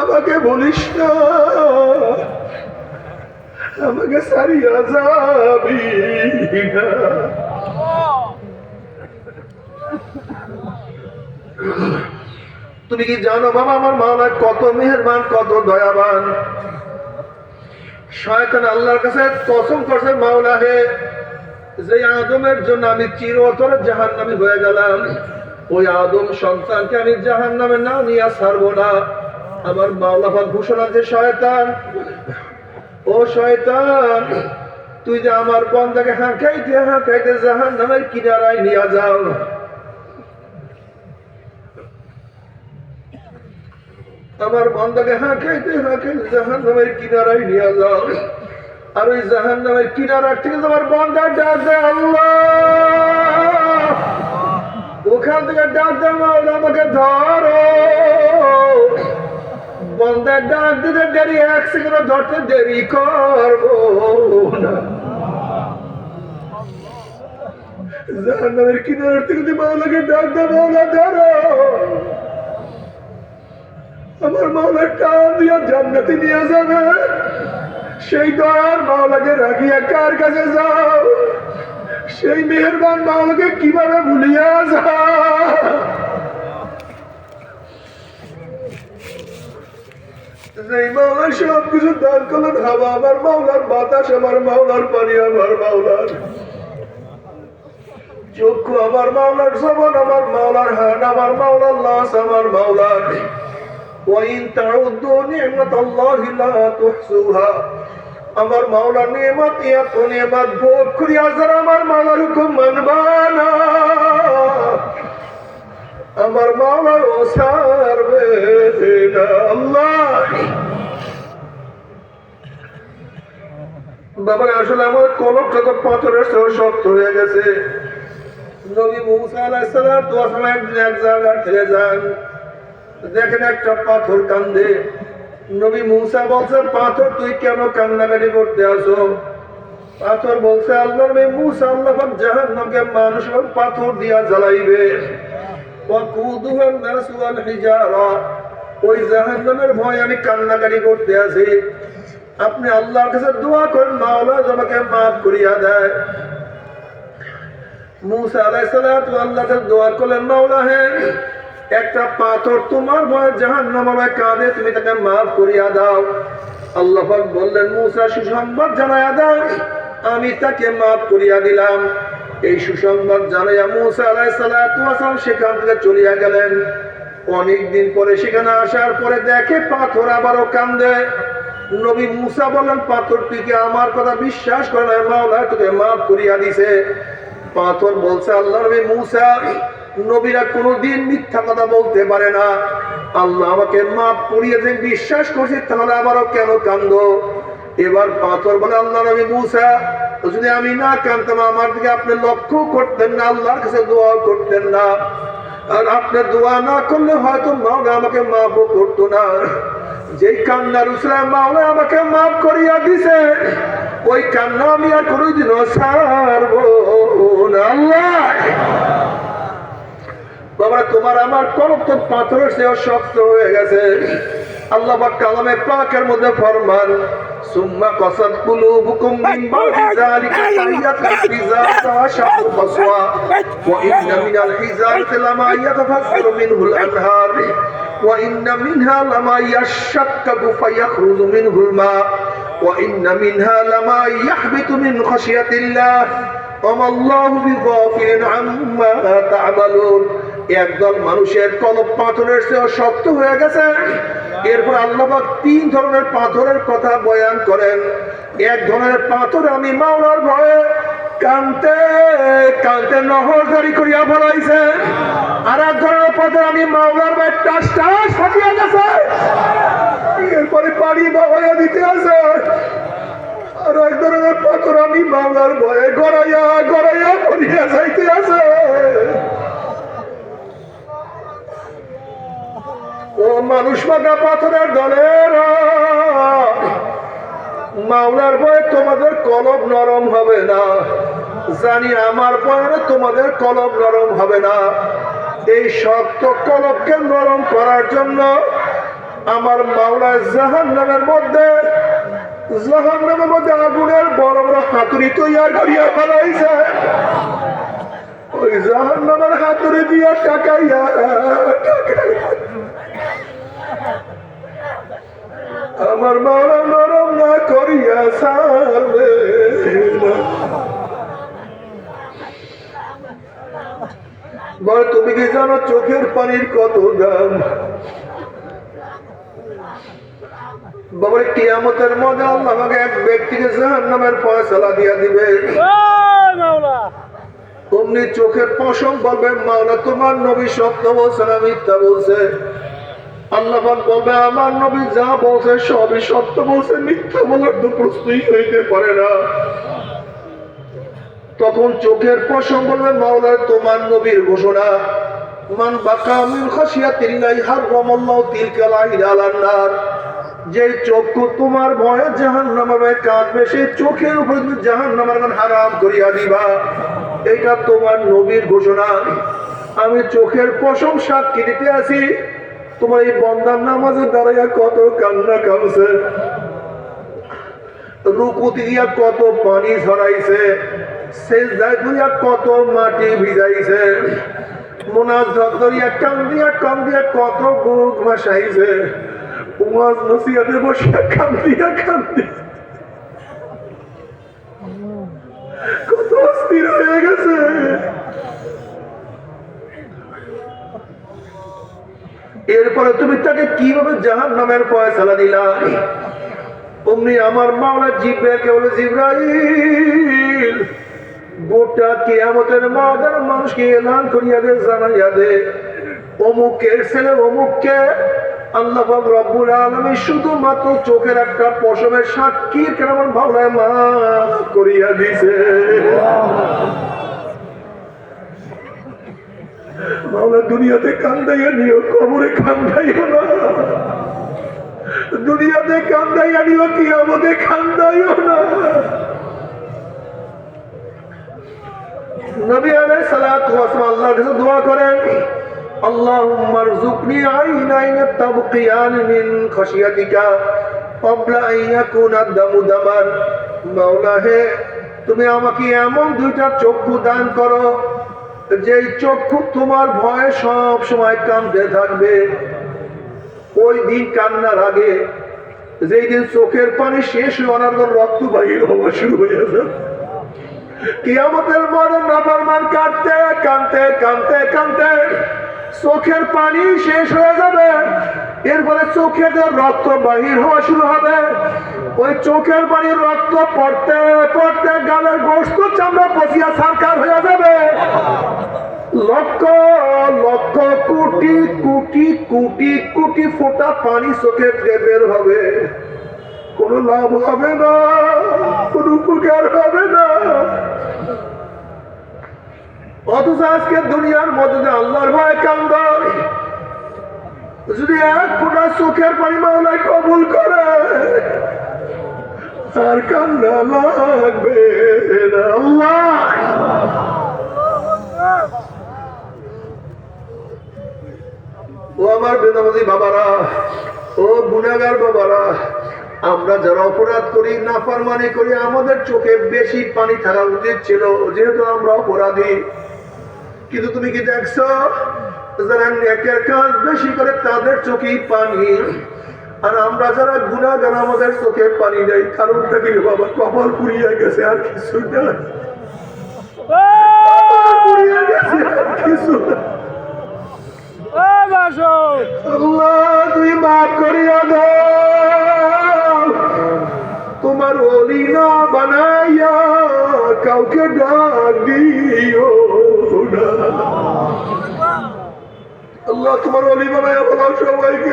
আমাকে বলিস না। আমাকে সারিয়া যাবি তুমি কি জানো বাবা, আমার মাওলা কত মেহেরবান, কত দয়াবান। শয়তান আল্লাহর কাছে কসম করছে, মাওলা হে, যে আদমের জন্য আমি চিরতরে জাহান নামি হয়ে গেলাম, ওই আদম সন্তানকে আমি জাহান নামে না নিয়ে ছাড়বো না। আমার মাওলা পাক ঘোষণা যে শয়তান, ও শয়তান, তুই যে আমার বন্দাকে হাঁকাইতে হাঁকাইতে জাহান নামের কিনারায় নিয়ে যাও। আমার বন্দাকে হাঁকাইতে হাঁকাইতে জাহান নামের কিনারায় নিয়ে যাও। আর ওই জাহান নামের কিনারার থেকে তোমার বন্দা ডাক দেয় আল্লাহ। ওখান থেকে ডাক দেয় মাওলা আমাকে ধরো। বন্দার ডাক দিতে দেরি এক সেকেন্ড ধরতে দেরি করব না জাহান্নামের কিনার থেকে যদি মাওলাকে ডাক দেয় মাওলা ধরো আমার মাওলা টান দিয়া জান্নাতে নিয়ে যাবে সেই দয়ার মাওলাকে রাখিয়া কার কাছে যাও সেই মেহেরবান মাওলাকে কীভাবে ভুলিয়া যাও মাওলা সব কিছু দান করলেন আমার মাওলার, বাতাস আমার মাওলার, পানি আমার মাওলার। চক্ষু আমার মাওলার, জবান আমার মাওলার হাত আমার মাওলার, লাশ আমার মাওলার। ওয়াইন তাউদ্দু নি'মাতাল্লাহি লা তুহসুহা। আমার মাওলার নিয়ামত এত নিয়ামত ভোগ করিয়া যারা আমার মাওলার হুকুম মানবা না, আমার মাওলার ও ব্যাপারে আসলে আমার কলমটা তো পাথরের সহ শক্ত হয়ে গেছে। নবী মুসা আলাইসালাম দোয়া সময় একদিন এক জায়গা ঠেলে যান। দেখেন একটা পাথর কান্দে। নবী মুসা বলছে পাথর, তুই কেন কান্নাকাটি করতে আসো? পাথর বলছে আল্লাহর মেয়ে মুসা আল্লাহ জাহান নামকে মানুষ পাথর দিয়া জ্বালাইবে। ওই জাহান্নামের ভয় আমি কান্নাকাটি করতে আসি। আপনি আল্লাহর কাছে দোয়া করেন, মাওলা আমাকে মাফ করিয়া দেয়। মুসা আলাইসালাম আল্লাহ কাছে দোয়া করলেন, মাওলা হে, একটা পাথর তোমার ভয় জাহান্নাম আমায় কাঁদে, তুমি তাকে মাফ করিয়া দাও। আল্লাহ বললেন, মুসা, সুসংবাদ জানাইয়া দাও, আমি তাকে মাফ করিয়া দিলাম। এই সুসংবাদ জানাইয়া মুসা আলাইসালাম সেখান থেকে চলিয়া গেলেন। অনেক দিন পরে সেখানে আসার পরে দেখে পাথর আবারও কান্দে। নবী মুসা বলেন, পাথর তুই কি আমার কথা বিশ্বাস করে না মাওলা তোকে মাফ করিয়া দিছে। পাথর বলছে, আল্লাহ নবী মুসা, নবীরা কোনোদিন মিথ্যা কথা বলতে পারে না। আল্লাহ আমাকে মাফ করিয়ে যে বিশ্বাস করছি, তাহলে আবারও কেন কান্দ? এবার পাথর বলে, আল্লাহ নবী মুসা, যদি আমি না কানতাম আমার দিকে আপনি লক্ষ্য করতেন না, আল্লাহর কাছে দোয়া করতেন না। আর আপনি দোয়া না করলে হয়তো মাওলা আমাকে মাফও করতো না। যেই কান্নার উসরা মাওলা আমাকে মাফ করিয়া দিছে ওই কান্না আমি আর কোনোদিনও না। আল্লাহ! বাবা তোমার আমার কলম তো পাথরের চেয়েও শক্ত হয়ে গেছে। আল্লাহ কালামে পাকের মধ্যে ফরমান সুম্মা কসাদ কুলুবুকুম মিন বাদি যালিকা ফাহিয়াত তাশাবু কসওয়া ওয়া ইন্না মিনাল হিজারতি লামা ইয়াতাফাক্কারু মিনহুল আনহার। ওয়া ইন্না মিনহা লামা ইয়াশাক্কাকু ফায়াখরুজু মিনহুল মা। ওয়া ইন্না মিনহা লামা ইয়াহবিতু মিন খাশিয়াতিল্লাহ। ওমা আল্লাহু বিগাফিলিন আম্মা একদল মানুষের কলব পাথরের চেয়েও শক্ত হয়ে গেছে। এরপর আল্লাহবাক তিন ধরনের পাথরের কথা বয়ান করেন। এক ধরনের পাথর আমি মাওলার ভয়ে কানতে কানতে নহর জারি করিয়া ফলাইছে। আর এক ধরনের পাথর আমি মাওলার ভয়ে টাস টাস ফাটিয়া গেছে। এরপরে পানি বাবাইয়া দিতে আছে। আর এক ধরনের পাথর আমি মাওলার ভয়ে গড়াইয়া গড়াইয়া করিয়া যাইতে আছে। ও মানুষ মাগা পাথরের দলের, মাওলার ভয়ে তোমাদের কলব নরম হবে না। জানি আমার ভয়ে তোমাদের কলব নরম হবে না। এই শক্ত কলবকে নরম করার জন্য আমার মাওলা জাহান নামের মধ্যে জাহান নামের মধ্যে আগুনের বড় বড় হাতুড়ি তৈয়ার করিয়া ফেলাইছে। ওই জাহান হাতুড়ি দিয়া টাকাইয়া আমার মাওলা নরম না করিয়া সারবে না। বল তুমি কি জানো চোখের পানির কত দাম? বাবার কিয়ামতের মধ্যে আল্লাহ আমাকে এক ব্যক্তিকে জাহান নামের ফয়সালা দিয়া দিবে। অমনি চোখের পশম বলবে মাওলা তোমার নবী সত্য বলছে না মিথ্যা বলছে। আল্লাহ বলবে আমার নবী যা বলছে সবই সত্য বলছে মিথ্যা বলার তো প্রশ্নই হইতে পারে না। তখন চোখের পশম বলবে মাওলা তোমার নবীর ঘোষণা। মান বাকা মিন খাশিয়াতিল্লাহি হারামাল্লাহু তিলকাল আইলাল নার। যে চক্ষু তোমার ভয়ে জাহান্নামে কাঁদবে, সেই চোখের উপর জাহান্নামের হারাম করিয়া দিবা। এটা তোমার নবীর ঘোষণা। আমি চোখের পশম সাক্ষী দিতে আছি। তোমার এই বন্দার নামাজে দাঁড়াইয়া কত কান্না কামছে। রুকুতি দিয়া কত পানি ঝরাইছে। সেজদায় করিয়া কত মাটি ভিজাইছে। মোনাজাত করিয়া কান দিয়া কান দিয়া কত বুক ভাসাইছে কত অস্থির হয়ে গেছে। এরপরে তুমি তাকে কীভাবে জাহান নামের পয়সালা দিলা? অমনি আমার মাওলা জিব্রাইলকে বলে, জিব্রাইল গোটা কিয়ামতের মাদার মানুষকে এলান করিয়া দে, জানাইয়া দে। অমুকের ছেলে, অমুককে আল্লাহ শুধুমাত্র চোখের একটা পশমের মা করিয়া দিছে। দুনিয়াতে কান্দাইয়া নিও, কবরে কান্দাইও না। দুনিয়াতে কান্দাইয়া নিও কি আমাদের কান্দাইও না নবী আলাইহিস সালাতু ওয়াস সালাম আল্লাহর কাছে দোয়া করেন اللهم ارزقني عينين تبقيان من خشيتك قبل أن يكون الدم دما মাওলা হে তুমি আমাকে এমন দুইটা চক্ষু দান করো যেই চক্ষু তোমার ভয়ে সব সময় কান্দে থাকবে ওই দিন কান্নার আগে যেই দিন চোখের পানি শেষ হয়ে অনার্গল রক্ত বাহির হওয়া শুরু হয়ে যাবে কিয়ামতের মনে নাফরমান কাঁদতে কাঁদতে কাঁদতে কাঁদতে চোখের পানি শেষ হয়ে যাবে। এরপরে চোখে রক্ত বাহির হওয়া শুরু হবে। ওই চোখের পানির রক্ত পড়তে পড়তে গালের গোস্ত চামড়া পচিয়া সারকার হয়ে যাবে। লক্ষ লক্ষ, কোটি কোটি কোটি কোটি ফোটা পানি চোখে বের হবে। কোনো লাভ হবে না, কোনো উপকার হবে না অথচ আজকে দুনিয়ার মধ্যে আল্লাহর ভয় কান্দ যদি এক ফোঁটা কবুল করে কান্না লাগবে ও আমার বেদামতি বাবারা, ও গুনাগার বাবারা, আমরা যারা অপরাধ করি, নাফরমানি করি, আমাদের চোখে বেশি পানি থাকা উচিত ছিল, যেহেতু আমরা অপরাধী। কিন্তু তুমি কি দেখছ? যারা নেকের কাজ বেশি করে তাদের চোখেই পানি। আর আমরা যারা গুণাগার, আমাদের চোখে পানি নেই, কারণটা কি বাবা? কপাল পুড়িয়ে গেছে, আর কিছু না। কিছু তুই মাফ করিয়া তোমার অলি না বানাইয়া কাউকে ডাক দিও। আল্লাহ, তোমার অলি বানাইয়া বলো সবাইকে,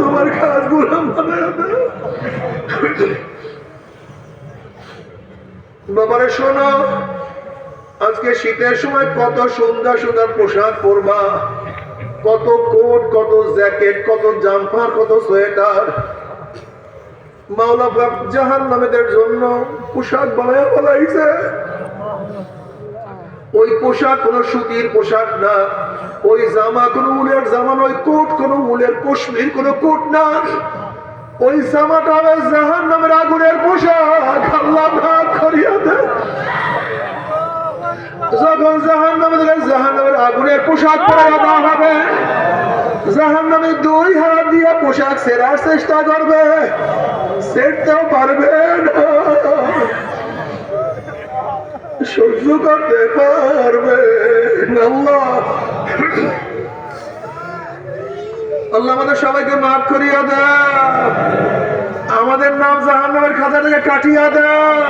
তোমার কাজ বাবারে, শোনো, আজকে শীতের সময় কত সুন্দর সুন্দর পোশাক পরবা। কত কোট, কত জ্যাকেট, কত জাম্পার কত সোয়েটার। মাওলা জাহান নামেদের জন্য পোশাক বানায় বানাইছে ওই পোশাক কোনো সুতির পোশাক না। ওই জামা কোনো উলের জামা নয়, কোট কোনো উলের, কশ্মীর কোনো কোট না। ওই জামাটা হবে জাহান নামের আগুনের পোশাক। আল্লাহ ভাগ করিয়া দেয় যখন জাহান নামে জাহান নামের আগুনের পোশাক পরে দেওয়া হবে জাহান নামে দুই হাত দিয়ে পোশাক সেরার চেষ্টা করবে, সেরতেও পারবে না। সহ্য করতে পারবে আল্লাহ। আমাদের সবাইকে মাফ করিয়া দেয় আমাদের নাম জাহান্নামের খাতা থেকে কাটিয়া দেয়